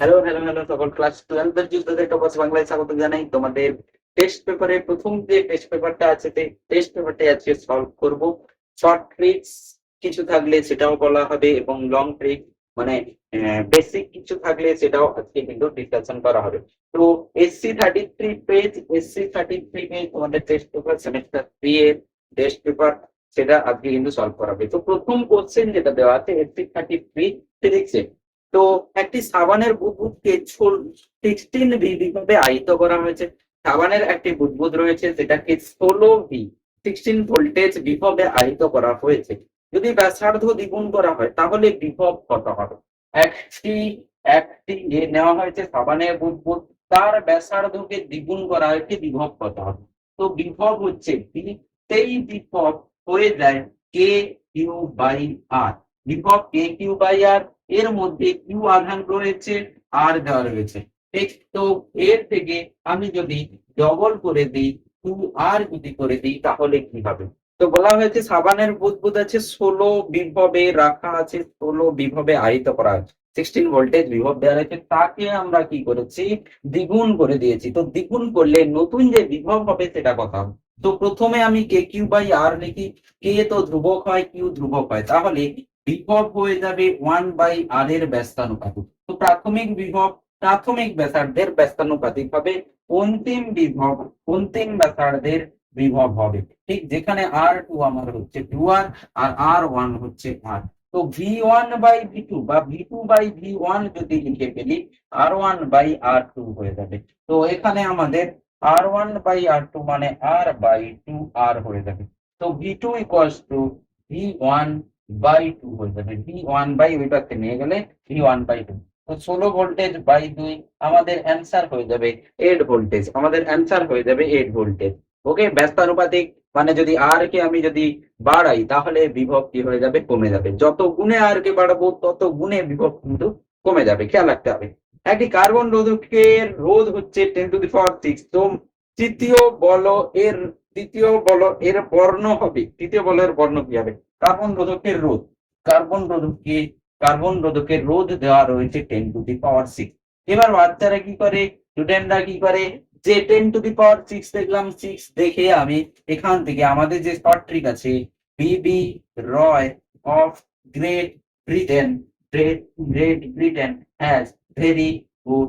Hello hello hello সকল class টুয়েলভের যুদ্ধদের টপাস বাংলায় স্বাগত জানাই। তোমাদের টেস্ট পেপারে প্রথম যে টেস্ট পেপারটা আছে, সেই টেস্ট পেপারটা আজকে সলভ করব। শর্ট ট্রিক্স কিছু থাকলে সেটাও বলা হবে এবং লং ট্রিক মানে বেসিক কিছু থাকলে সেটাও আজকে কিন্তু ডিসকাশন করা হবে। তো SC thirty three page SC thirty three page তোমাদের টেস্ট পেপার সেমিস্টার থ্রি এর টেস্ট পেপার সেটা আজকে কিন্তু সলভ করা হবে। তো প্রথম কোশ্চেন যেটা দেওয়া আছে এসসি থার্টি থ্রি ফিজিক্সে তো একটি সাবানের বুদবুদকে সিক্সটিন ভি বিভাবে আহিত করা হয়েছে। সাবানের একটি বুদবুদ রয়েছে যেটাকে ষোলো ভি সিক্সটিন ভোল্টেজ বিভবে আহিত করা হয়েছে। যদি ব্যাসার্ধ দ্বিগুণ করা হয়, তাহলে বিভব কত হবে? একটি একটি এ নেওয়া হয়েছে সাবানের বুদবুদ। তার ব্যাসার্ধকে দ্বিগুণ করা হয়েছে, বিভব কত হবে? তো বিভব হচ্ছে সেই বিভব হয়ে যায় কে কিউ বাই আর বিভব কে কিউ বাই আর এর মধ্যে কিউ আধান রয়েছে, আর দেওয়া রয়েছে। তো এর থেকে আমি যদি ডবল করে দিই টু আর যদি করে দিই, তাহলে কি হবে? তো বলা হয়েছে সাবানের বুদবুদ আছে, ষোলো বিভবে রাখা আছে, ষোলো বিভবে আহিত করা আছে। সিক্সটিন ভোল্টেজ বিভব দেওয়া রয়েছে, তাকে আমরা কি করেছি? দ্বিগুণ করে দিয়েছি। তো দ্বিগুণ করলে নতুন যে বিভব হবে, সেটা কথা। তো প্রথমে আমি কে কিউ বাই আর লিখি। কে তো ধ্রুবক হয়, কিউ ধ্রুবক হয়। তাহলে বিভব হয়ে যাবে ওয়ান বাই আর এর ব্যস্তানুপাতিক তো প্রাথমিক বিভব, প্রাথমিক ব্যাসার্ধের ব্যস্তানুপাতিক হবে অন্তিম বিভব, অন্তিম ব্যাসার্ধের বিভব হবে। ঠিক যেখানে আর টু আমার হচ্ছে টু আর আর আর ওয়ান হচ্ছে আর তো V one by V two বা V two by V one যদি লিখে ফেলি R one by R two হয়ে যাবে। তো এখানে আমাদের R one by R two মানে আর বাই টু আর হয়ে যাবে। তো V two equals to V one by two হয়ে যাবে ভি ওয়ান বাই ওই নিয়ে গেলে ভি ওয়ান বাই টু তো ষোলো ভোল্টেজ বাই দুই, আমাদের অ্যান্সার হয়ে যাবে এইট ভোল্টেজ আমাদের অ্যান্সার হয়ে যাবে এইট ভোল্টেজ ওকে ব্যস্তানুপাতিক মানে যদি আর কে আমি যদি বাড়াই, তাহলে বিভব কি হয়ে যাবে? কমে যাবে। যত গুণে আর কে বাড়াবো, তত গুণে বিভব কিন্তু কমে যাবে। খেয়াল রাখতে হবে। একটি কার্বন রোধকের রোধ হচ্ছে ten to the power six তো তৃতীয় বল এর, তৃতীয় বল এর বর্ণ হবে। তৃতীয় বলের বর্ণ কি হবে? কার্বন রোধকের রোধ। কার্বন রোধকে, কার্বন রোধকের রোধ দেওয়া রয়েছে ten to the power six এবার বাচ্চারা কি করে? স্টুডেন্টরা কি করে? যে ten to the power six দেখলাম সিক্স দেখে আমি এখান থেকে আমাদের যে শর্ট ট্রিক আছে BB ROY of Great Britain great great Britain has very good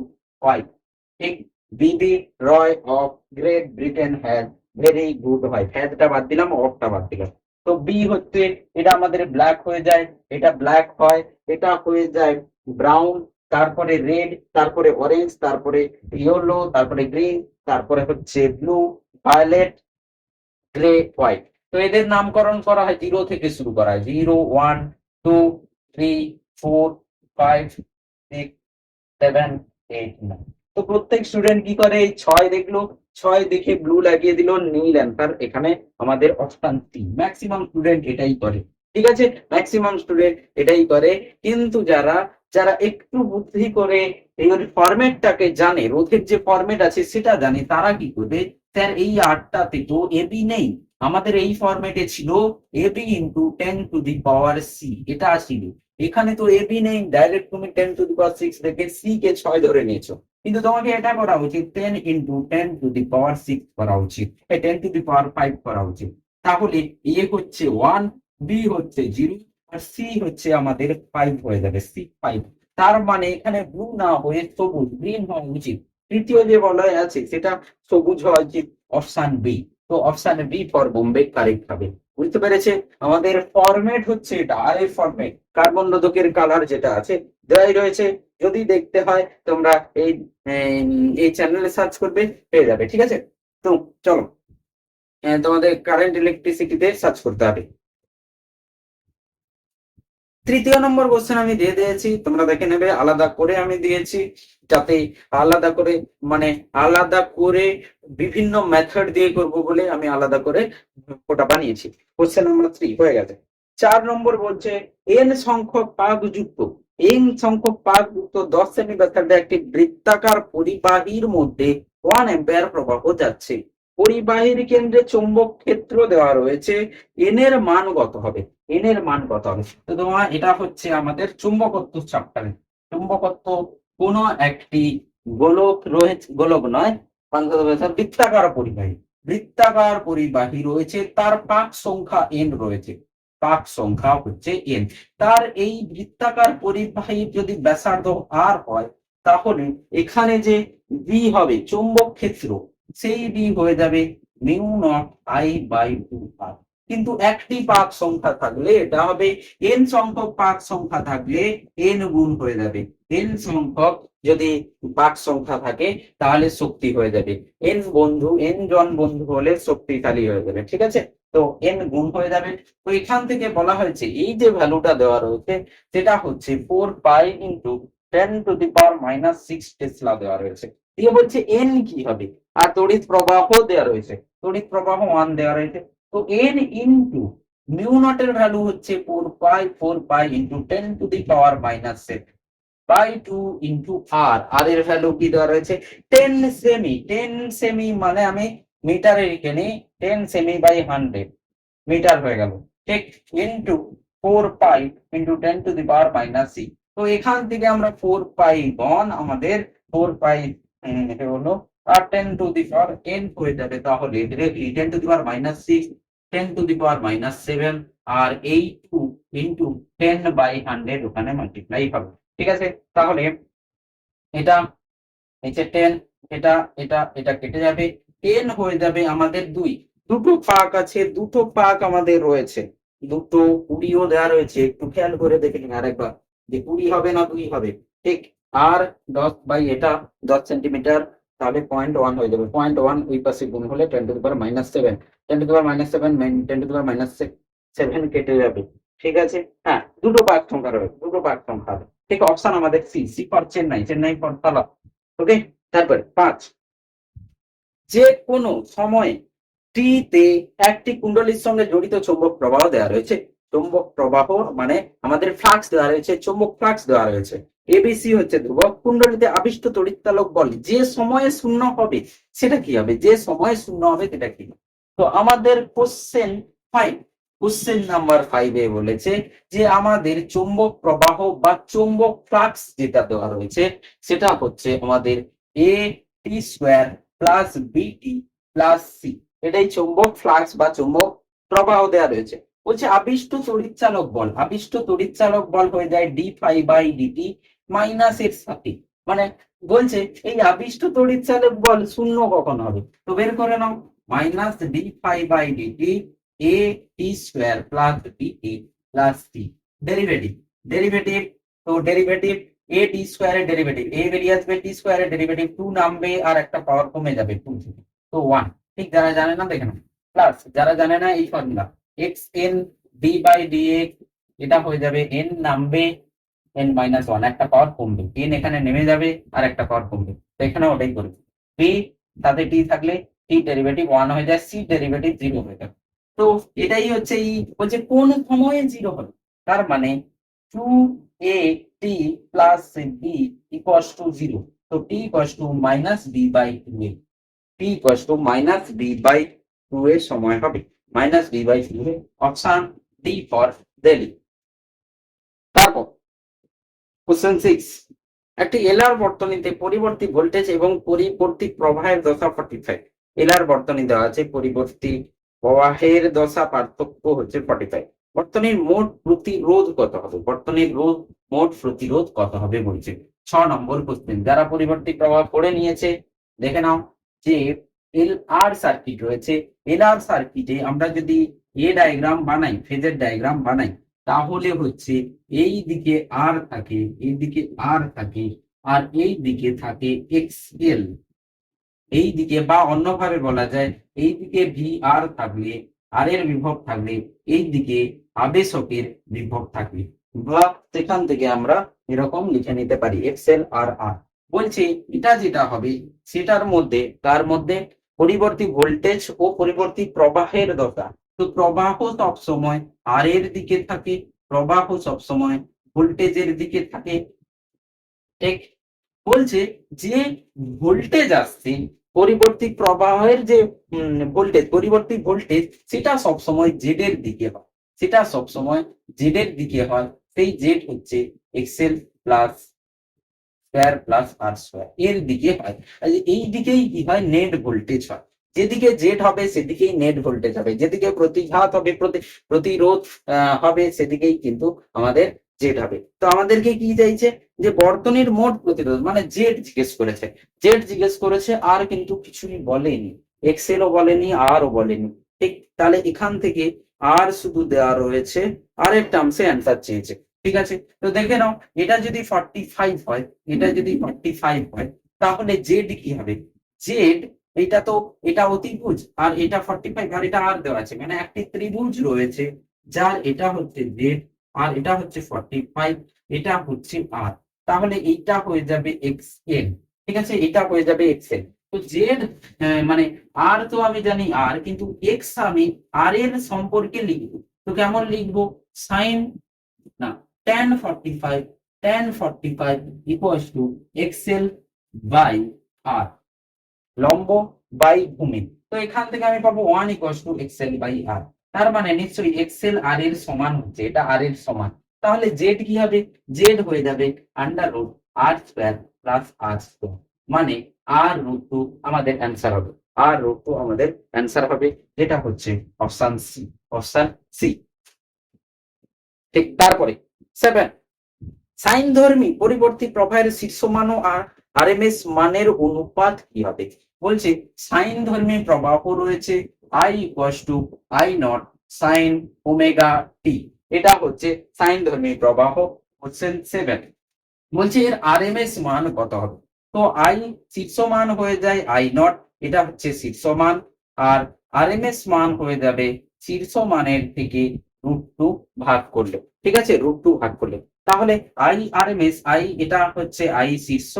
ঠিক? BB ROY of Great Britain has very good white হ্যাজটা বাদ দিলাম, অফটা বাদ দিলাম। তো বি হচ্ছে, এটা আমাদের ব্ল্যাক হয়ে যায়, এটা ব্ল্যাক হয়, এটা হয়ে যায় ব্রাউন তারপরে রেড তারপরে অরেঞ্জ তারপরে ইয়েলো তারপরে গ্রিন তারপরে হচ্ছে ব্লু ভায়োলেট গ্রে হোয়াইট তো এদের নামকরণ করা হয় জিরো থেকে শুরু করা হয়। Zero one two three four five six seven eight nine তো প্রত্যেক স্টুডেন্ট কি করে? এই ছয় দেখল ছয় দেখে ব্লু লাগিয়ে দিল, নীল অ্যান্সার এখানে আমাদের অপশন ম্যাক্সিমাম স্টুডেন্ট এটাই করে। ঠিক আছে? ম্যাক্সিমাম স্টুডেন্ট এটাই করে। কিন্তু যারা যারা একটু বুদ্ধি করে এই ফরম্যাটটাকে জানে, রোধের যে ফরম্যাট আছে সেটা জানে, তারা কি করবে? স্যার, এই আটটাতে তো এবি নেই। আমাদের এই ফরম্যাটে ছিল AB into ten to the power C এটা ছিল এখানে তো এবি নেই। ডাইরেক্ট তুমি ten to the power six থেকে সি কে ছয় ধরে নিয়েছো। কিন্তু তোমাকে এটা করা উচিত ten into ten to the power six করা উচিত ten to the power five করা উচিত। তাহলে এ হচ্ছে ওয়ান বি হচ্ছে জিরো আর সি হচ্ছে আমাদের ফাইভ হয়ে যাবে সি ফাইভ তার মানে এখানে ব্লু না হয়ে সবুজ গ্রিন হওয়া উচিত। তৃতীয় যে বলয় আছে, সেটা সবুজ হওয়া উচিত অপশান বি তো option B for Bombay correct হবে। বুঝতে পেরেছে? আমাদের ফরম্যাট হচ্ছে এটা, আর এর ফরম্যাট কার্বন রোধকের কালার যেটা আছে দেওয়াই রয়েছে। যদি দেখতে হয়, তোমরা এই এই চ্যানেলে সার্চ করবে, পেয়ে যাবে, ঠিক আছে? তো চলো। তোমাদের কারেন্ট ইলেকট্রিসিটিতে সার্চ করতে হবে। তৃতীয় নম্বর কোশ্চেন আমি দিয়ে দিয়েছি। তোমরা দেখে নেবে, আলাদা করে আমি দিয়েছি, যাতে আলাদা করে মানে আলাদা করে বিভিন্ন মেথড দিয়ে করব বলে আমি আলাদা করে ওটা বানিয়েছি। কোশ্চেন নাম্বার থ্রি হয়ে গেছে। চার নম্বর বলছে এন সংখ্যক পাক যুক্ত। এন সংখ্যক পাক যুক্ত দশ সেমি ব্যাসার্ধে একটি বৃত্তাকার পরিবাহীর মধ্যে ওয়ান এম্পায়ার প্রবাহ যাচ্ছে। পরিবাহীর কেন্দ্রে চুম্বক ক্ষেত্র দেওয়া রয়েছে। এন এর মান কত হবে? এন এর মান কত হবে? তো তোমার এটা হচ্ছে আমাদের চুম্বকত্ব চ্যাপ্টারে চুম্বকত্ব কোন একটি গোলক রয়েছে, গোলক নয় বৃত্তাকার পরিবাহী। বৃত্তাকার পরিবাহী রয়েছে, তার পাক সংখ্যা এন রয়েছে। পাক সংখ্যা হচ্ছে এন তার এই বৃত্তাকার পরিবাহী যদি ব্যাসার্ধ আর হয়, তাহলে এখানে যে বি হবে, চৌম্বক ক্ষেত্র সেই বি হয়ে যাবে mu naught I by two R কিন্তু একটি পাক সংখ্যা থাকলে এটা হবে এন সংখ্যক পাক সংখ্যা থাকলে এন গুণ হয়ে যাবে। এন সংখ্যক যদি পাক সংখ্যা থাকে তাহলে শক্তি হয়ে যাবে। এন বন্ধু এন জন বন্ধু হলে শক্তিশালী হয়ে যাবে, ঠিক আছে? তো এন গুণ হয়ে যাবে। তো এখান থেকে বলা হয়েছে এই যে ভ্যালুটা দেওয়া রয়েছে সেটা হচ্ছে four pi into ten to the power minus six tesla দেওয়া রয়েছে। দিয়ে বলছে এন কি হবে? আর তড়িৎ প্রবাহ দেওয়া রয়েছে। তড়িৎ প্রবাহ ওয়ান দেওয়া রয়েছে। তো এন ইন্টু মিউ নটের ভ্যালু হচ্ছে four pi four pi into ten to the power minus seven by two into R R এর ভ্যালু কি দেওয়া রয়েছে? টেন সেমি টেন সেমি মানে আমি মিটারে লিখে নিই ten semi by hundred metre হয়ে গেল। ঠিক into four pi into ten to the power minus C তো এখান থেকে আমরা ফোর পাই বন আমাদের ফোর পাই হলো আর ten to the power N হয়ে যাবে তাহলে ten to the power minus six ten to the power minus seven আর এই two into ten by hundred ওখানে মাল্টিপ্লাই হবে। ঠিক আছে? তাহলে এটা যে টেন এটা এটা এটা কেটে যাবে। টেন হয়ে যাবে আমাদের দুই। দুটো পাক আছে, দুটো পাক আমাদের রয়েছে। দুটো কুড়িও দেওয়া রয়েছে। একটু খেয়াল করে দেখে নিন আরেকবার যে কুড়ি হবে না দুই হবে। ঠিক আর দশ বাই এটা দশ সেন্টিমিটার তাহলে পয়েন্ট ওয়ান হয়ে যাবে। পয়েন্ট ওয়ান ওই পাশে গুণ হলে ten to power minus seven ten to power minus seven ten to power minus seven কেটে যাবে। ঠিক আছে? হ্যাঁ দুটো পাক সংখ্যা রয়েছে, দুটো পাক সংখ্যা। ঠিক অপশন আমাদের C C for Chennai Chennai for তালা ওকে তারপর পাঁচ। যে কোনো সময়ে টি তে একটি কুণ্ডলীর সঙ্গে জড়িত চৌম্বক প্রবাহ দেওয়া রয়েছে। চৌম্বক প্রবাহ মানে আমাদের ফ্লাক্স দেওয়া রয়েছে, চৌম্বক ফ্লাক্স দেওয়া রয়েছে। এবিসি হচ্ছে ধ্রুবক কুণ্ডলীতে আবিষ্ট তড়িৎচালক বল। যে সময়ে শূন্য হবে, সেটা কি হবে? যে সময়ে শূন্য হবে, সেটা কি তো আমাদের কোশ্চেন ফাইভ কোশ্চেন নাম্বার ফাইভে বলেছে যে আমাদের চৌম্বক প্রবাহ বা চৌম্বক ফ্লাক্স যেটা দেওয়া রয়েছে, সেটা হচ্ছে আমাদের A T square plus BT plus C এটাই চৌম্বক ফ্লাক্স বা চৌম্বক প্রবাহ দেওয়া রয়েছে। বলছে আবিষ্ট তড়িৎচালক বল। আবিষ্ট তড়িৎচালক বল হয়ে যায় D phi by DT minus এর সাথে। মানে বলছে, এই আবিষ্ট তড়িৎচালক বল শূন্য কখন হবে? তো বের করে নাও। Minus D phi by DT A T square plus BT plus C derivative derivative তো ডেরিভেটিভ এ টি স্কোয়ারের ডেরিভেটিভ এ বেরিয়ে আসবে টি স্কোয়ারের ডেরিভেটিভ টু নামবে আর একটা পাওয়ার কমে যাবে টু থেকে। তো ওয়ান ঠিক যারা জানে না দেখে নাও। প্লাস যারা জানে না এই formula X N D by D X এটা হয়ে যাবে এন নামবে এন মাইনাস ওয়ান একটা পাওয়ার কমবে। এন এখানে নেমে যাবে আর একটা পাওয়ার কমবে। তো এখানে ওটাই করবে। বি তাতে টি থাকলে টি ডেরিভেটিভ ওয়ান হয়ে যায় সি ডেরিভেটিভ জিরো হয়ে যাবে। তো এটাই হচ্ছে এই, বলছে কোন সময়ে জিরো হবে? তার মানে two A T plus B equals to zero তো T equals to minus B by two A T equals to minus B by two এর সময় হবে। Minus B by two A option D for Delhi question six একটি LR বর্তনীতে পরিবর্তী voltage এবং পরিবর্তী প্রবাহের দশা forty five LR বর্তনী দেওয়া আছে, পরিবর্তী প্রবাহের দশা পার্থক্য হচ্ছে ফর্টি ফাইভ বর্তনীর মোট প্রতিরোধ কত হবে? বর্তনীর রোধ মোট প্রতিরোধ কত হবে বলছে। ছ নম্বর কোশ্চেন যারা পরিবর্তী প্রবাহ পড়ে নিয়েছে, দেখে নাও যে এল আর সার্কিট রয়েছে। এল আর সার্কিটে আমরা যদি এ ডায়াগ্রাম বানাই ফেজের ডায়াগ্রাম বানাই তাহলে হচ্ছে এই দিকে আর থাকে, এই দিকে আর থাকে, আর এই দিকে থাকে এক্স এল এই দিকে বা অন্যভাবে বলা যায়, এই দিকে ভি আর থাকলে আর এর বিভব থাকলে, এই দিকে আবেশকের বিভব থাকবে বা সেখান থেকে আমরা এরকম লিখে নিতে পারি এক্সেল আর আর বলছে, এটা যেটা হবে, সেটার মধ্যে, তার মধ্যে পরিবর্তী ভোল্টেজ ও পরিবর্তী প্রবাহের দশা তো প্রবাহ সব সময় আর এর দিকে থাকে, প্রবাহ সব সময় ভোল্টেজের দিকে থাকে। ঠিক? বলছে যে ভোল্টেজ আসছে পরিবর্তী প্রবাহের যে ভোল্টেজ পরিবর্তী ভোল্টেজ, সেটা সব সময় জেড এর দিকে হয়। সেটা সব সময় জেড এর দিকে হয়। সেই জেড হচ্ছে XL plus square plus R square এর দিকে হয়। এই দিকেই কি হয়? নেট ভোল্টেজ হয়। যেদিকে জেড হবে, সেদিকেই নেট ভোল্টেজ হবে। যেদিকে প্রতিঘাত হবে, প্রতি, প্রতিরোধ হবে, সেদিকেই কিন্তু আমাদের জেড হবে। তো আমাদেরকে কি চাইছে? যে বর্তনীর মোট প্রতিরোধ মানে জেড জিজ্ঞেস করেছে। জেড জিজ্ঞেস করেছে, আর কিন্তু কিছুই বলেনি। এক্সেলও বলেনি আরও বলেনি। ঠিক, তাহলে এখান থেকে আর শুধু দেওয়া রয়েছে আর এর টার্মসে অ্যান্সার চেয়েছে। ঠিক আছে? তো দেখে নাও, এটা যদি ফর্টি ফাইভ হয়, এটা যদি ফর্টি ফাইভ হয়, তাহলে জেড কি হবে? জেড এটা তো, এটা অতিভুজ আর এটা ফর্টি ফাইভ আর এটা আর দেওয়া আছে। মানে একটি ত্রিভুজ রয়েছে যার এটা হচ্ছে জেড আর এটা হচ্ছে ফর্টি ফাইভ এটা হচ্ছে আর তাহলে এইটা হয়ে যাবে এক্স এল ঠিক আছে? এটা হয়ে যাবে এক্স এল তো জেড মানে আর তো আমি জানি আর কিন্তু এক্স আমি আর এর সম্পর্কে লিখব। তো কেমন লিখব? সাইন না, tan 45 tan 45 equals to xl by R লম্ব বাই ভূমি। তো এখান থেকে আমি পাবো one equals to XL by R তার মানে নিশ্চয়ই এক্সেল আর এর সমান হচ্ছে, এটা আর এর সমান। তাহলে জেড কি হবে? জেড হয়ে যাবে under root R square plus R square মানে আর রুট টু আমাদের অ্যান্সার হবে। আর রুট টু আমাদের অ্যান্সার হবে, যেটা হচ্ছে অপশন সি অপশন সি ঠিক, তারপরে সেভেন সাইন ধর্মী পরিবর্তী প্রবাহের শীর্ষমান ও আরএমএস মানের অনুপাত কি হবে? বলছে, সাইন ধর্মী প্রবাহ রয়েছে I equals to I naught sine omega T এটা হচ্ছে সাইন ধর্মী প্রবাহ কোশ্চেন সেভেন বলছে, এর আরএমএস মান কত হবে? তো আই শীর্ষ মান হয়ে যায় আই নট এটা হচ্ছে শীর্ষ মান আর আরএমএস মান হয়ে যাবে শীর্ষ মানের থেকে রুট টু ভাগ করলে। ঠিক আছে? রুট টু ভাগ করলে। তাহলে I R M S, I এটা হচ্ছে আই শীর্ষ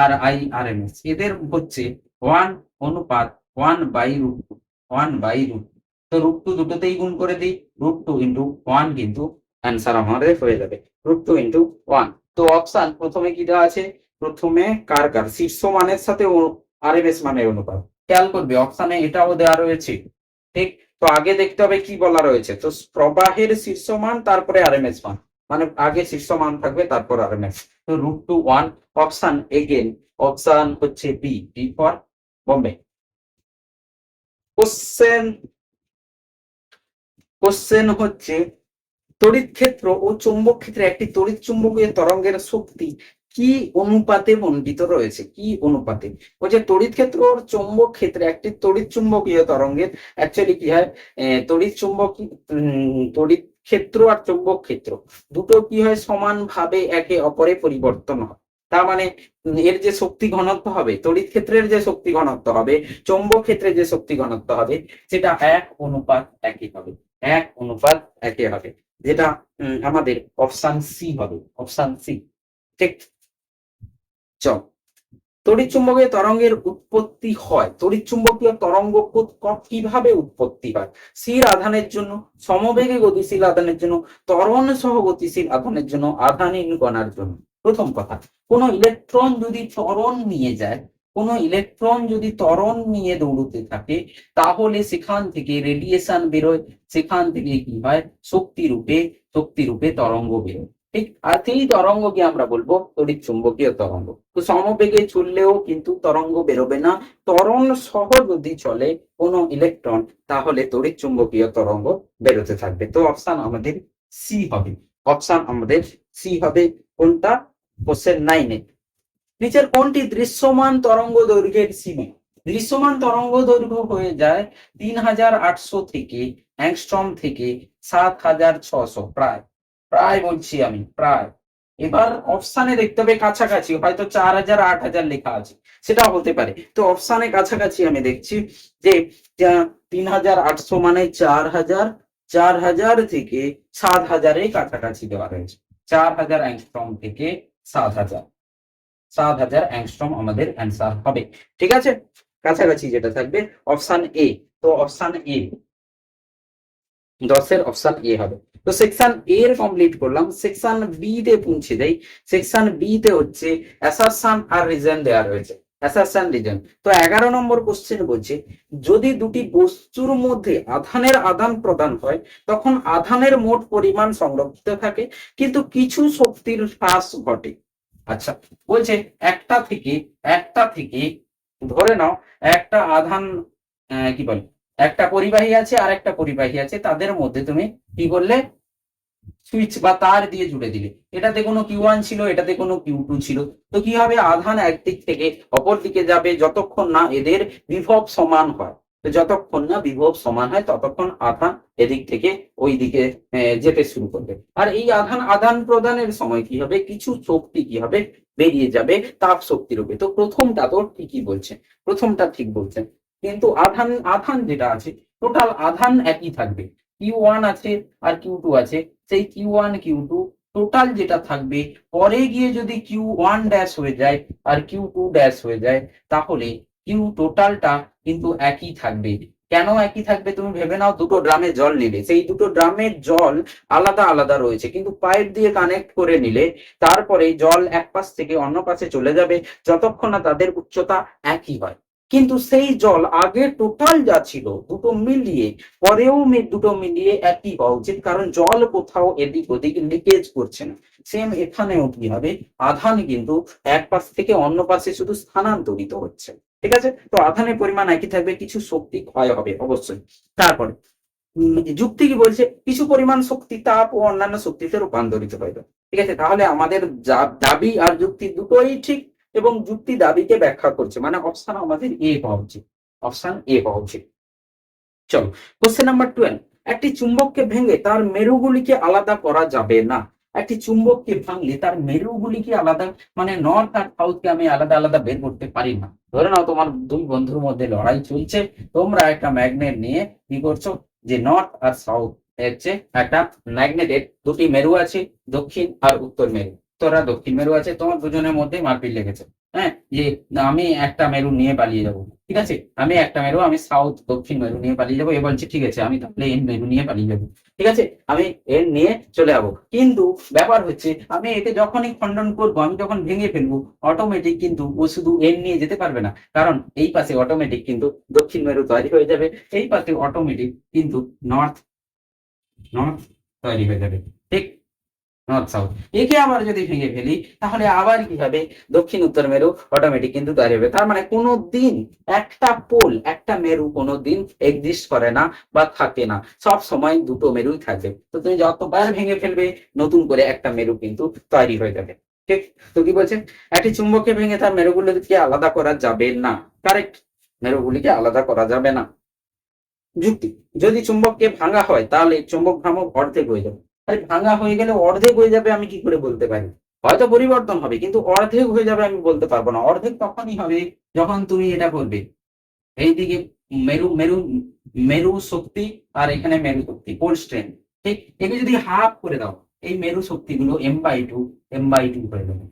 আর আই আর এম এস। এদের হচ্ছে ওয়ান অনুপাত one by root two, one by root তো রুট টু দুটোতেই গুণ করে দিই, রুট টু ইন্টু ওয়ান কিন্তু অ্যান্সার আমাদের হয়ে যাবে, রুট টু ইন্টু ওয়ান। তো অপশন প্রথমে কি দেওয়া আছে? প্রথমে কার কার? শীর্ষ মানের সাথে আর এম এস মানের অনুপাত। খেয়াল করবে, অপশানে এটাও দেওয়া রয়েছে, ঠিক? তো আগে দেখতে হবে কি বলা রয়েছে। তো প্রবাহের শীর্ষ মান, তারপরে আর এম এস মান। মানে আগে শীর্ষ মান থাকবে, তারপর আর এম এস তো root two one option again option হচ্ছে B B for Bombay question question হচ্ছে, তড়িৎ ক্ষেত্র ও চৌম্বক ক্ষেত্রে একটি তড়িৎ চুম্বকীয় তরঙ্গের শক্তি কি অনুপাতে বন্টিত রয়েছে? কি অনুপাতে? বলছে তড়িৎ ক্ষেত্র ও চৌম্বক ক্ষেত্রে একটি তড়িৎ চুম্বকীয় তরঙ্গের অ্যাকচুয়ালি কি হয়? তড়িৎ চুম্বক তড়িৎ ক্ষেত্র আর চৌম্বক ক্ষেত্র। দুটো কি হয়? সমানভাবে একে অপরে পরিবর্তন হয়। তার মানে এর যে শক্তি ঘনত্ব হবে, তড়িৎ ক্ষেত্রের যে শক্তি ঘনত্ব হবে, চৌম্বক ক্ষেত্রে যে শক্তি ঘনত্ব হবে, সেটা এক অনুপাত একই হবে। এক অনুপাত একে হবে। যেটা আমাদের অপশন সি হবে। অপশন সি ঠিক? চল। তড়িৎ চুম্বকীয় তরঙ্গের উৎপত্তি হয়। তড়িৎ চুম্বকীয় তরঙ্গ কীভাবে উৎপত্তি হয়? স্থির আধানের জন্য, সমবেগে গতিশীল আধানের জন্য, ত্বরণ সহ গতিশীল আধানের জন্য আধানহীন কণার জন্য। প্রথম কথা, কোন ইলেকট্রন যদি ত্বরণ নিয়ে যায়, কোন ইলেকট্রন যদি ত্বরণ নিয়ে দৌড়তে থাকে, তাহলে সেখান থেকে রেডিয়েশন বেরোয়। সেখান থেকে কি হয়? শক্তি রূপে শক্তি রূপে তরঙ্গ বেরোয়। ঠিক আর সেই তরঙ্গকে আমরা বলব? তড়িৎ চুম্বকীয় তরঙ্গ। তো সমবেগে চললেও কিন্তু তরঙ্গ বেরোবে না। ত্বরণ সহ যদি চলে কোনো ইলেকট্রন তাহলে তড়িৎ চুম্বকীয় তরঙ্গ বেরোতে থাকবে। তো অপশন আমাদের সি হবে। অপশন আমাদের সি হবে। কোনটা? কোশ্চেন নাইনে নিচের কোনটি দৃশ্যমান তরঙ্গ দৈর্ঘ্যের সীমা? দৃশ্যমান তরঙ্গ দৈর্ঘ্য হয়ে যায় তিন হাজার আটশো থেকে অ্যাংস্ট্রম থেকে সাত হাজার ছশো প্রায়। প্রায় বলছি আমি, প্রায়। এবার অপশানে দেখতে হবে কাছাকাছি, হয়তো চার হাজার, আট হাজার লেখা আছে, সেটাও হতে পারে। তো অপশানে কাছাকাছি আমি দেখছি যে তিন হাজার আটশো মানে চার হাজার চার হাজার থেকে সাত হাজারের কাছাকাছি দেওয়া রয়েছে চার হাজার অ্যাংস্ট্রম থেকে সাত হাজার। সাত হাজার অ্যাংস্ট্রম আমাদের অ্যান্সার হবে। ঠিক আছে? কাছাকাছি যেটা থাকবে অপশান এ তো অপশান এ দশের অপশান এ হবে। তো সেকশন এ এর কমপ্লিট করলাম। সেকশন বি তে পৌঁছে দেই সেকশন বি তে হচ্ছে অ্যাসারশন আর রিজন দেওয়া রয়েছে। অ্যাসারশন রিজন তো এগারো নম্বর কোশ্চেন বলছে, যদি দুটি বস্তুর মধ্যে আধানের আদান প্রদান হয়, তখন আধানের মোট পরিমাণ সংরক্ষিত থাকে, কিন্তু কিছু শক্তির হ্রাস ঘটে। আচ্ছা বলছে একটা থেকে একটা থেকে, ধরে নাও, একটা আধান কি বলে? একটা পরিবাহী আছে আর একটা পরিবাহী আছে, তাদের মধ্যে তুমি কি করলে? সুইচ বা তার দিয়ে জুড়ে দিলে। এটাতে কোনো কিউ ওয়ান ছিল, এটাতে কোনো কিউ টু ছিল। তো কি হবে? আধান একদিক থেকে অপর দিকে যাবে, যতক্ষণ না এদের বিভব সমান হয়। তো যতক্ষণ না বিভব সমান হয়, ততক্ষণ আধান এদিক থেকে ওই দিকে যেতে শুরু করবে। আর এই আধান আদান প্রদানের সময় কি হবে? কিছু শক্তি কি হবে? বেরিয়ে যাবে তাপ শক্তি রূপে তো প্রথমটা তো ঠিকই বলছে। প্রথমটা ঠিক বলছে। কিন্তু আধান আধান যেটা আছে টোটাল আধান একই থাকবে। কিউ ওয়ান আছে আর কিউ টু আছে। সেই Q one Q two total যেটা থাকবে, পরে গিয়ে যদি কিউ ওয়ান ড্যাশ হয়ে যায় আর কিউ টু ড্যাশ হয়ে যায়, তাহলে কিউ টোটালটা কিন্তু একই থাকবে। কেন একই থাকবে তুমি ভেবে নাও, দুটো ড্রামে জল নিলে সেই দুটো ড্রামের জল আলাদা আলাদা রয়েছে। কিন্তু পাইপ দিয়ে কানেক্ট করে নিলে তারপরে জল এক পাশ থেকে অন্য পাশে চলে যাবে, যতক্ষণ না তাদের উচ্চতা একই হয়। কিন্তু সেই জল আগে টোটাল যা ছিল দুটো মিলিয়ে, পরেও দুটো মিলিয়ে একই হওয়া উচিত। কারণ জল কোথাও এদিক ওদিক লিকেজ করছে না। সেম এখানেও কি হবে? আধান কিন্তু এক পাশ থেকে অন্য পাশে শুধু স্থানান্তরিত হচ্ছে। ঠিক আছে? তো আধানের পরিমাণ একই থাকবে, কিছু শক্তি ক্ষয় হবে অবশ্যই। তারপরে যুক্তি কি বলছে? কিছু পরিমাণ শক্তি তাপ ও অন্যান্য শক্তিতে রূপান্তরিত হবে ঠিক আছে? তাহলে আমাদের দাবি আর যুক্তি দুটোই ঠিক। এবং যুক্তি দাবিকে ব্যাখ্যা করছে। মানে অপশন আমাদের এ হওয়া উচিত। অপশন এ হওয়া উচিত। চলো কোশ্চেন নাম্বার টুয়েলভ একটি চুম্বককে ভেঙে তার মেরুগুলিকে আলাদা করা যাবে না। একটি চুম্বককে ভাঙলে তার মেরুগুলিকে আলাদা মানে নর্থ আর সাউথকে আমি আলাদা আলাদা বের করতে পারি না। ধরে নাও তোমার দুই বন্ধুর মধ্যে লড়াই চলছে। তোমরা একটা ম্যাগনেট নিয়ে কি করছ? যে নর্থ আর সাউথ হচ্ছে একটা ম্যাগনেটের দুটি মেরু আছে, দক্ষিণ আর উত্তর মেরু। তোরা দক্ষিণ মেরু আছে, তোমার দুজনের মধ্যে মারপিট লেগেছে। হ্যাঁ যে আমি একটা মেরু নিয়ে পালিয়ে যাব, ঠিক আছে? আমি একটা মেরু, আমি সাউথ দক্ষিণ মেরু নিয়ে পালিয়ে যাব। এ বলছে, ঠিক আছে, আমি তাহলে এন মেরু নিয়ে পালিয়ে যাব, ঠিক আছে? আমি এর নিয়ে চলে যাব। কিন্তু ব্যাপার হচ্ছে, আমি এতে যখনই খণ্ডন করব, আমি যখন ভেঙে ফেলব অটোমেটিক কিন্তু ও শুধু এন নিয়ে যেতে পারবে না। কারণ এই পাশে অটোমেটিক কিন্তু দক্ষিণ মেরু তৈরি হয়ে যাবে, এই পাশে অটোমেটিক কিন্তু নর্থ নর্থ তৈরি হয়ে যাবে, ঠিক? নর্থ সাউথ একে আবার যদি ভেঙে ফেলি, তাহলে আবার কি হবে? দক্ষিণ, উত্তর মেরু অটোমেটিক কিন্তু হবে তার মানে কোনো দিন একটা পোল একটা মেরু কোনো দিন এক্সিস্ট করে না বা থাকে না। সব সময় দুটো মেরুই থাকবে। তো তুমি যতবার ভেঙে ফেলবে, নতুন করে একটা মেরু কিন্তু তৈরি হয়ে যাবে। ঠিক? তো কি বলছে? একটি চুম্বকে ভেঙে তার মেরুগুলিকে আলাদা করা যাবে না। কারেক্ট মেরুগুলিকে আলাদা করা যাবে না। যুক্তি। যদি চুম্বককে ভাঙা হয়, তাহলে চুম্বক ভ্রামক অর্ধেক হয়ে যাবে। আরে ভাঙা হয়ে গেলে অর্ধেক হয়ে যাবে আমি কি করে বলতে পারি? হয়তো পরিবর্তন হবে, কিন্তু অর্ধেক হয়ে যাবে আমি বলতে পারব না। অর্ধেক তখনই হবে যখন তুমি এটা করবে। এইদিকে মেরু মেরু মেরু শক্তি আর এখানে মেরু শক্তি কোল্ড স্ট্রেন ঠিক? একে যদি হাফ করে দাও, এই মেরু শক্তিগুলো M by two M by two হয়ে যাবে।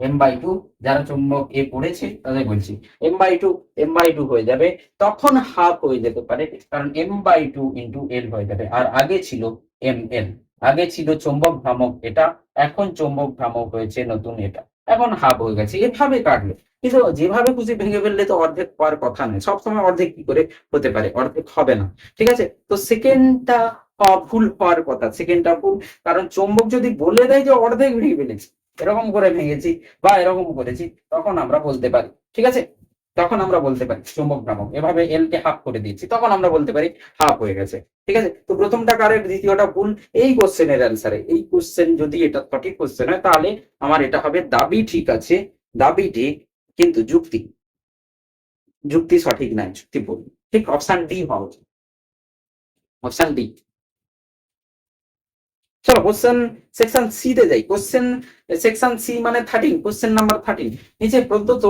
এম বাই টু যারা চুম্বক এ পড়েছে, তাদের বলছি M by two M by two হয়ে যাবে। তখন হাফ হয়ে যেতে পারে, কারণ M by two into L হয়ে যাবে। আর আগে ছিল এম এল আগে ছিল চুম্বক ভ্রামক, এটা এখন চুম্বক ভ্রামক হয়েছে, নতুন এটা। এখন হাফ হয়ে গেছে, এভাবে কাটলে। কিন্তু যেভাবে খুশি ভেঙে ফেললে তো অর্ধেক হওয়ার কথা নয়, সবসময় অর্ধেক কি করে হতে পারে, অর্ধেক হবে না। ঠিক আছে? তো সেকেন্ডটা ভুল হওয়ার কথা, সেকেন্ডটা ভুল কারণ চুম্বক যদি বলে দেয় যে অর্ধেক ভেঙে ফেলেছি, এরকম করে ভেঙেছি বা এরকম করেছি, তখন আমরা বলতে পারি। ঠিক আছে? তখন আমরা বলতে পারি চুম্বক ভ্রামক। এভাবে এল কে হাফ করে দিয়েছি, তখন আমরা বলতে পারি হাফ হয়ে গেছে। ঠিক আছে? তো প্রথমটা কারেক্ট দ্বিতীয়টা ভুল? এই কোশ্চেনের অ্যান্সারে এই কোশ্চেন যদি এটা সঠিক কোশ্চেন হয়, তাহলে আমার এটা হবে দাবি ঠিক আছে, দাবি ঠিক, কিন্তু যুক্তি। যুক্তি সঠিক নয় যুক্তি ভুল। ঠিক অপশন ডি হওয়া উচিত। অপশন ডি চলো কোশ্চেন সেকশন সি তে যাই। কোশ্চেন সেকশন সি মানে থার্টিন কোশ্চেন নাম্বার থার্টিন নিচে প্রদত্ত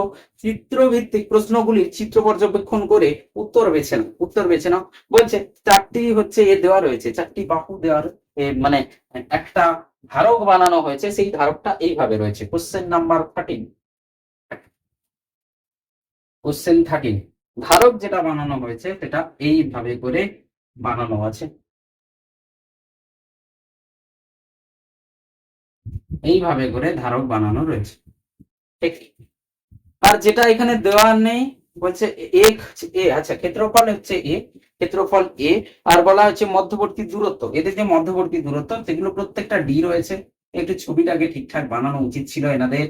চিত্রভিত্তিক প্রশ্নগুলির চিত্র পর্যবেক্ষণ করে উত্তর বেছে নাও, উত্তর বেছে নাও। বলছে, চারটি হচ্ছে এ দেওয়া রয়েছে, চারটি বাহু দেওয়ার মানে একটা ধারক বানানো হয়েছে, সেই ধারকটা এইভাবে রয়েছে। Question number thirteen question thirteen ধারক যেটা বানানো হয়েছে, সেটা এইভাবে করে বানানো আছে। এইভাবে করে ধারক বানানো রয়েছে। ঠিক। আর যেটা এখানে দেওয়া নেই, বলছে এক এ আচ্ছা ক্ষেত্রফল হচ্ছে এ, ক্ষেত্রফল এ, আর বলা হচ্ছে মধ্যবর্তী দূরত্ব। এদের যে মধ্যবর্তী দূরত্ব, সেগুলো প্রত্যেকটা ডি রয়েছে। একটু ছবিটাকে ঠিকঠাক বানানো উচিত ছিল এনাদের।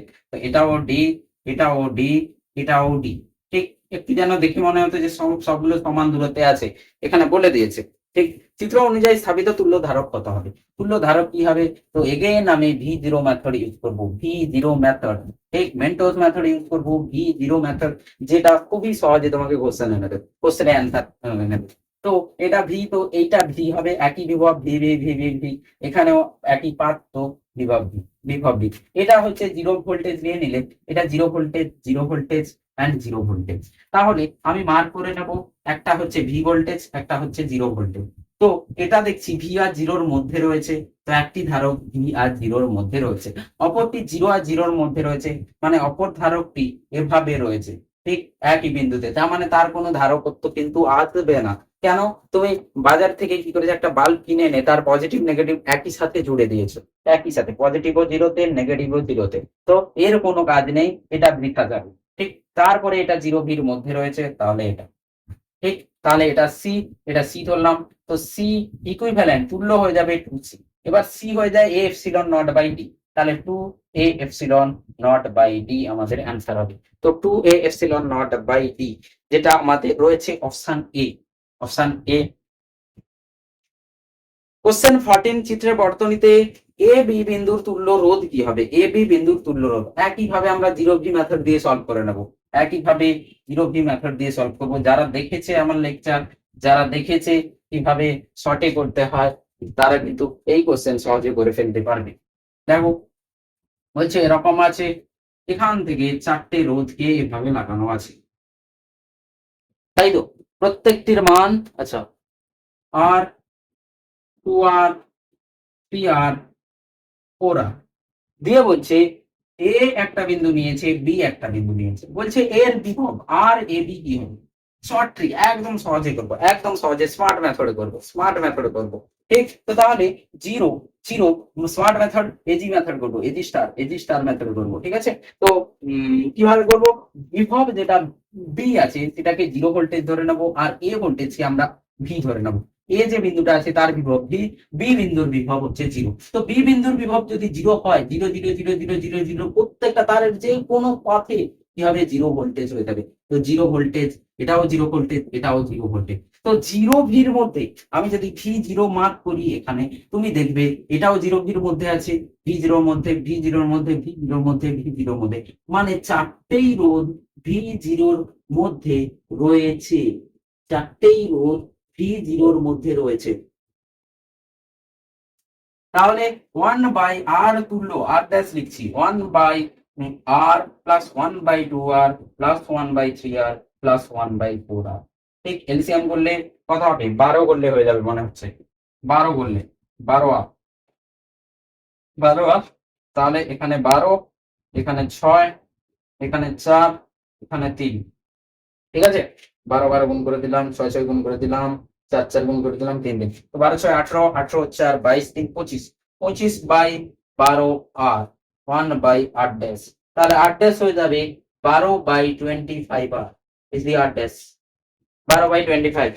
এটাও ডি এটাও ডি এটাও ডি। ঠিক, একটু যেন দেখে মনে হতো যে সব, সবগুলো সমান দূরত্বে আছে। এখানে বলে দিয়েছে। ঠিক চিত্র অনুযায়ী স্থাপিত তুল্য ধারক কত হবে? তুল্য ধারক কি হবে? তো এগেইন আমি ভি জিরো মেথড ইউজ করব। ভি জিরো মেথড ঠিক? মেন্টোস মেথড ইউজ করব। ভি জিরো মেথড যেটা খুবই সহজে তোমাকে কোশ্চেন এনে দেবে। কোশ্চেনের অ্যান্সার এনে দেবে। তো এটা ভি তো এইটা ভি হবে। একই বিভব V V V V V এখানেও একই পাঠ তো বিভব ভি বিভব ভি এটা হচ্ছে জিরো ভোল্টেজ নিয়ে নিলে, এটা zero voltage zero voltage and zero voltage তাহলে আমি মার্ক করে নেব। একটা হচ্ছে ভি ভোল্টেজ একটা হচ্ছে জিরো ভোল্টেজ তো এটা দেখছি ভি আর জিরোর মধ্যে রয়েছে, তো একটি ধারক ভি আর জিরোর মধ্যে রয়েছে। অপরটি জিরো আর জিরোর মধ্যে রয়েছে মানে অপর ধারকটি এভাবে রয়েছে, ঠিক একই বিন্দুতে। তার মানে তার কোনো ধারকত্ব কিন্তু আসবে না। কেন? তুমি বাজার থেকে কি করেছে? একটা বাল্ব কিনে এনে তার পজিটিভ নেগেটিভ একই সাথে জুড়ে দিয়েছ, একই সাথে। পজিটিভও জিরোতে নেগেটিভও জিরোতে তো। এর কোনো কাজ নেই, এটা বৃথা যাবে, ঠিক? তারপরে এটা জিরো ভির মধ্যে রয়েছে, তাহলে এটা। ঠিক? তাহলে এটা সি এটা সি ধরলাম। তো সি ইকুইভ্যালেন্ট তুল্য হয়ে যাবে টু সি এবার সি হয়ে যায় A epsilon naught by D তাহলে two A epsilon naught by D আমাদের অ্যান্সার হবে। তো two A epsilon naught by D যেটা আমাদের রয়েছে option A option A question fourteen চিত্রের বর্তনীতে এ বি বিন্দুর তুল্য রোধ কি হবে? এ বি বিন্দুর তুল্য রোধ। একইভাবে আমরা জিরো ভি মেথড দিয়ে সলভ করে নেব। একইভাবে ভি মেথড দিয়ে সলভ করব। যারা দেখেছে আমার লেকচার যারা দেখেছে কীভাবে শর্টে করতে হয়, তারা কিন্তু এই কোশ্চেন সহজে করে ফেলতে পারবে। দেখো, বলছে এরকম আছে, এখান থেকে চারটে রোধকে এভাবে লাগানো আছে? তাই তো, প্রত্যেকটির মান আচ্ছা R two R three R four R দিয়ে বলছে এ একটা বিন্দু নিয়েছে বি একটা বিন্দু নিয়েছে। বলছে এর বিভব আর এ বি কি হবে। শর্ট ট্রিক একদম সহজে করব, একদম সহজে স্মার্ট মেথডে করব স্মার্ট মেথডে করব। ঠিক? তো তাহলে zero zero smart method AG method করব AG star AG star method করব, ঠিক আছে? তো কীভাবে করব? বিভব যেটা বি আছে, সেটাকে জিরো ভোল্টেজ ধরে নেব, আর এ ভোল্টেজকে আমরা ভি ধরে নেব। এ যে বিন্দুটা আছে তার বিভব ভি বি বিন্দুর বিভব হচ্ছে জিরো। তো বি বিন্দুর বিভব যদি জিরো হয়, zero zero zero zero zero zero, প্রত্যেকটা তারের যে কোনো পথে কি হবে? জিরো ভোল্টেজ হয়ে যাবে। তো জিরো ভোল্টেজ এটাও জিরো ভোল্টেজ এটাও জিরো ভোল্টেজ তো জিরো ভির মধ্যে, আমি যদি ভি জিরো মার্ক করি এখানে, তুমি দেখবে এটাও জিরো ভির মধ্যে আছে। ভি জিরোর মধ্যে ভি জিরোর মধ্যে ভি জিরোর মধ্যে ভি জিরোর মধ্যে। মানে চারটেই রোধ ভি জিরোর মধ্যে রয়েছে। চারটেই রোধ ভি জিরোর মধ্যে রয়েছে। তাহলে ওয়ান বাই আর তুল্য আর ড্যাশ লিখছি। One by R plus one by two R plus one by three R plus one by four R ঠিক এলসিএম করলে কত হবে? বারো করলে হয়ে যাবে মনে হচ্ছে। বারো করলে, বারো আর বারো আর তাহলে এখানে বারো, এখানে ছয়, এখানে চার, এখানে তিন। ঠিক আছে? বারো বারো গুণ করে দিলাম, ছয় ছয় গুণ করে দিলাম। চার চার গুণ করে দিলাম তিন দিন। তো বারো, ছয়, আঠারো আঠারো, চার, বাইশ, তিন, পঁচিশ। পঁচিশ বাই বারো আর ওয়ান বাই আট ড্যাশ তাহলে আট ড্যাশ হয়ে যাবে বারো by twenty five R. Is the আট ড্যাশ বারো বাই টোয়েন্টি ফাইভ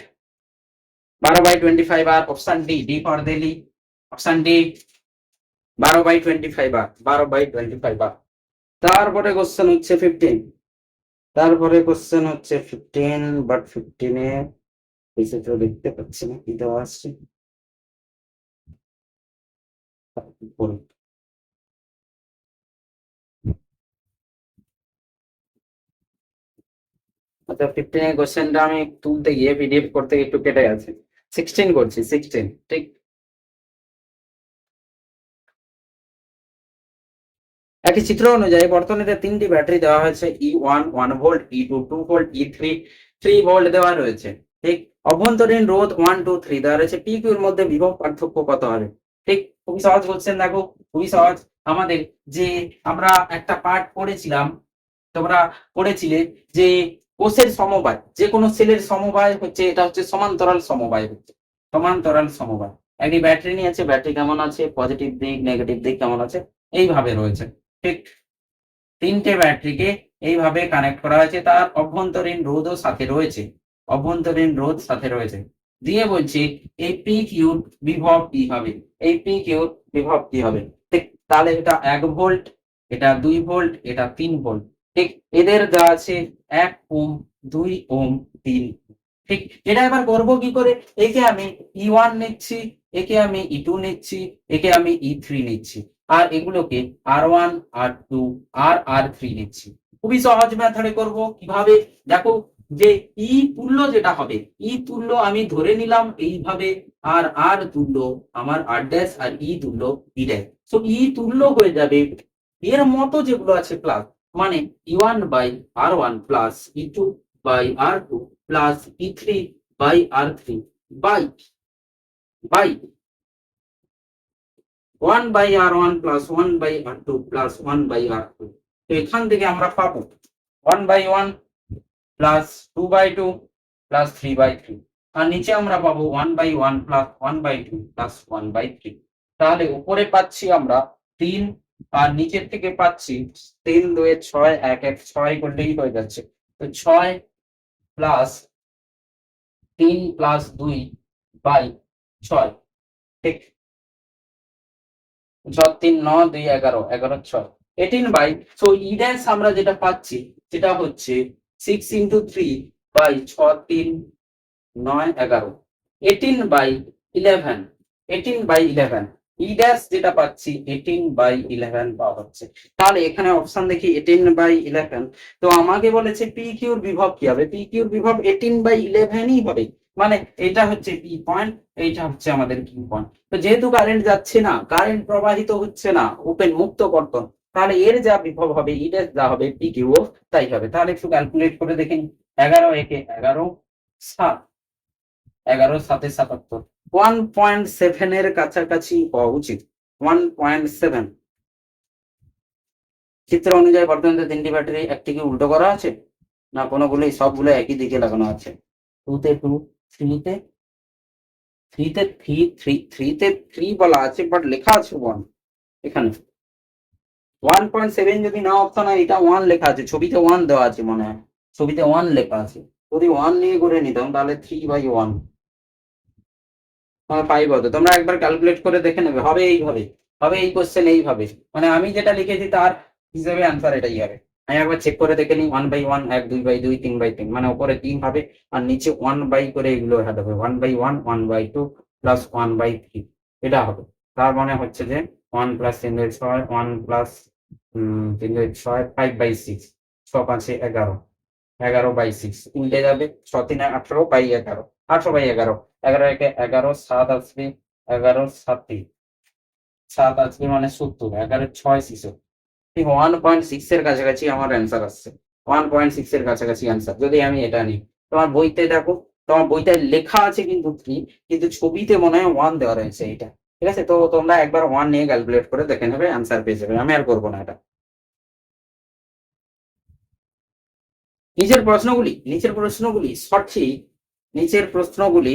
বারো by twenty five R option D D for Delhi option D বারো বাই টোয়েন্টি ফাইভ আর, বারো বাই টোয়েন্টি ফাইভ আর। তারপরে কোশ্চেন হচ্ছে ফিফটিন তারপরে কোশ্চেন হচ্ছে fifteen but ফিফটিনে তো দেখতে পাচ্ছি না, কি দেওয়া আসছে আচ্ছা ফিফটিন এর কোশ্চেনটা আমি তুলতে গিয়ে পিডিএফ করতে গিয়ে একটু কেটে গেছে। সিক্সটিন করছি সিক্সটিন ঠিক? একটি চিত্র অনুযায়ী বর্তনীতে তিনটি ব্যাটারি দেওয়া হয়েছে E one one volt E two two volt E three three volt দেওয়া রয়েছে, ঠিক? অভ্যন্তরীণ রোধ ওয়ান টু থ্রি দেওয়া রয়েছে। পি কিউর মধ্যে বিভব পার্থক্য কত হবে? ঠিক, খুবই সহজ বলছেন দেখো, খুবই সহজ। আমাদের যে আমরা একটা পার্ট পড়েছিলাম, তোমরা পড়েছিলে যে কোষের সমবায়, যে কোনো সেলের সমবায় হচ্ছে, এটা হচ্ছে সমান্তরাল সমবায় হচ্ছে। সমান্তরাল সমবায়। একটি ব্যাটারি নিয়েছে ব্যাটারি কেমন আছে? পজিটিভ দিক নেগেটিভ দিক কেমন আছে? এইভাবে রয়েছে। ঠিক, তিনটে ব্যাটারিকে এইভাবে কানেক্ট করা হয়েছে। তার অভ্যন্তরীণ রোধও সাথে রয়েছে। অভ্যন্তরীণ রোধ সাথে রয়েছে। দিয়ে বলছি, এই পি কিউর বিভব কি হবে? এই পি কিউর বিভব কি হবে? ঠিক, তাহলে এটা এক ভোল্ট, এটা দুই ভোল্ট, এটা তিন ভোল্ট। ঠিক, এদের দেওয়া আছে, এক ওম, দুই ওম, তিন। ঠিক, এটা এবার করব কি করে? একে আমি ই ওয়ান নিচ্ছি, একে আমি ই টু নিচ্ছি, একে আমি ই থ্রি নিচ্ছি। আর এগুলোকে আর ওয়ান আর টু আর আর থ্রি নিচ্ছি। খুবই সহজ মেথডে করব। কীভাবে? দেখো যে ই তুল্য যেটা হবে, ই তুল্য আমি ধরে নিলাম এইভাবে, আর আর তুল্য, আমার আর ড্যাশ আর ই তুল্য, ই ড্যাশ সো ই তুল্য হয়ে যাবে এর মতো যেগুলো আছে প্লাস মানে E one by R one plus E two by R two plus E three by R three by by one by R one plus one by R two plus one by R two তো এখান থেকে আমরা পাবো। One by one plus two by two plus three by three আর নিচে আমরা পাবো one by one plus one by two plus one by three তাহলে উপরে পাচ্ছি আমরা তিন, আর নিচের থেকে পাচ্ছি তিন, দুয়ে ছয়, এক এক, ছয় করলেই হয়ে যাচ্ছে। তো ছয় প্লাস তিন প্লাস দুই বাই ছয়। ঠিক? ছয়, তিন, ন, দুই, এগারো এগারো, ছয়। Eighteen by so E dash আমরা যেটা পাচ্ছি, সেটা হচ্ছে সিক্স ইন্টু থ্রি বাই ছ তিন, নয়, এগারো। Eighteen by eleven eighteen by eleven E dash যেটা পাচ্ছি এইটিন বাই ইলেভেন পাওয়া হচ্ছে। তাহলে এখানে অপশন দেখি এইটিন বাই ইলেভেন তো আমাকে বলেছে পি কিউর বিভব কি হবে? পি কিউর বিভব এইটিন বাই ইলেভেনই হবে। মানে এটা হচ্ছে পি পয়েন্ট এইটা হচ্ছে আমাদের কিউ পয়েন্ট তো যেহেতু কারেন্ট যাচ্ছে না কারেন্ট প্রবাহিত হচ্ছে না ওপেন মুক্ত কর্তন তাহলে এর যা বিভব হবে ড্যাশ যা হবে পি কিউ তাই হবে। তাহলে একটু ক্যালকুলেট করে দেখেন এগারো একে এগারো সাত। এগারো সাথে সাতাত্তর। ওয়ান পয়েন্ট সেভেন এর কাছাকাছি হওয়া উচিত। ওয়ান পয়েন্ট সেভেন চিত্র অনুযায়ী বর্তমানে তিনটি ব্যাটারি একটি কি উল্টো করা আছে, না কোনোগুলোই সবগুলো একই দিকে লাগানো আছে। টুতে টু থ্রিতে থ্রিতে থ্রি থ্রি থ্রিতে থ্রি বলা আছে বাট লেখা আছে ওয়ান এখানে। ওয়ান পয়েন্ট সেভেন যদি না অপশন হয় এটা ওয়ান লেখা আছে, ছবিতে ওয়ান দেওয়া আছে মনে হয়। ছবিতে ওয়ান লেখা আছে। যদি ওয়ান নিয়ে করে নিতাম, তাহলে থ্রি বাই ওয়ান ফাইভ হতো। তোমরা একবার ক্যালকুলেট করে দেখে নেবে, হবে এইভাবে, হবে এই কোশ্চেন এইভাবে। মানে আমি যেটা লিখেছি, তার হিসেবে অ্যান্সার এটাই হবে। আমি একবার চেক করে দেখে নিই ওয়ান বাই ওয়ান এক, দুই বাই দুই, তিন বাই তিন মানে উপরে তিন হবে, আর নিচে ওয়ান বাই করে এগুলো হেড হবে one by one one by two plus one by three এটা হবে। তার মানে হচ্ছে যে ওয়ান প্লাস দুই ছয় ওয়ান প্লাস তিন ছয় ফাইভ বাই সিক্স ছ পাঁচে এগারো এগারো বাই সিক্স উল্টে যাবে ছ তিনে আঠারো বাই এগারো, আঠারো বাই এগারো এগারো একে এগারো, সাত আসবে এগারো সাতে সাত আসবে মানে সত্তর, এগারো ছয় শিশু ওয়ান পয়েন্ট সিক্স এর কাছাকাছি আমার অ্যান্সার আসছে ওয়ান পয়েন্ট সিক্স এর কাছাকাছি অ্যান্সার যদি আমি এটা নিই, তোমার বইতে দেখো, তোমার বইতে লেখা আছে কিন্তু থ্রি কিন্তু ছবিতে মনে হয় ওয়ান দেওয়া রয়েছে এটা। ঠিক আছে? তো তোমরা একবার ওয়ান নিয়ে ক্যালকুলেট করে দেখে নেবে অ্যান্সার পেয়ে যাবে। আমি আর করব না এটা। নিচের প্রশ্নগুলি নিচের প্রশ্নগুলি সঠিক, নিচের প্রশ্নগুলি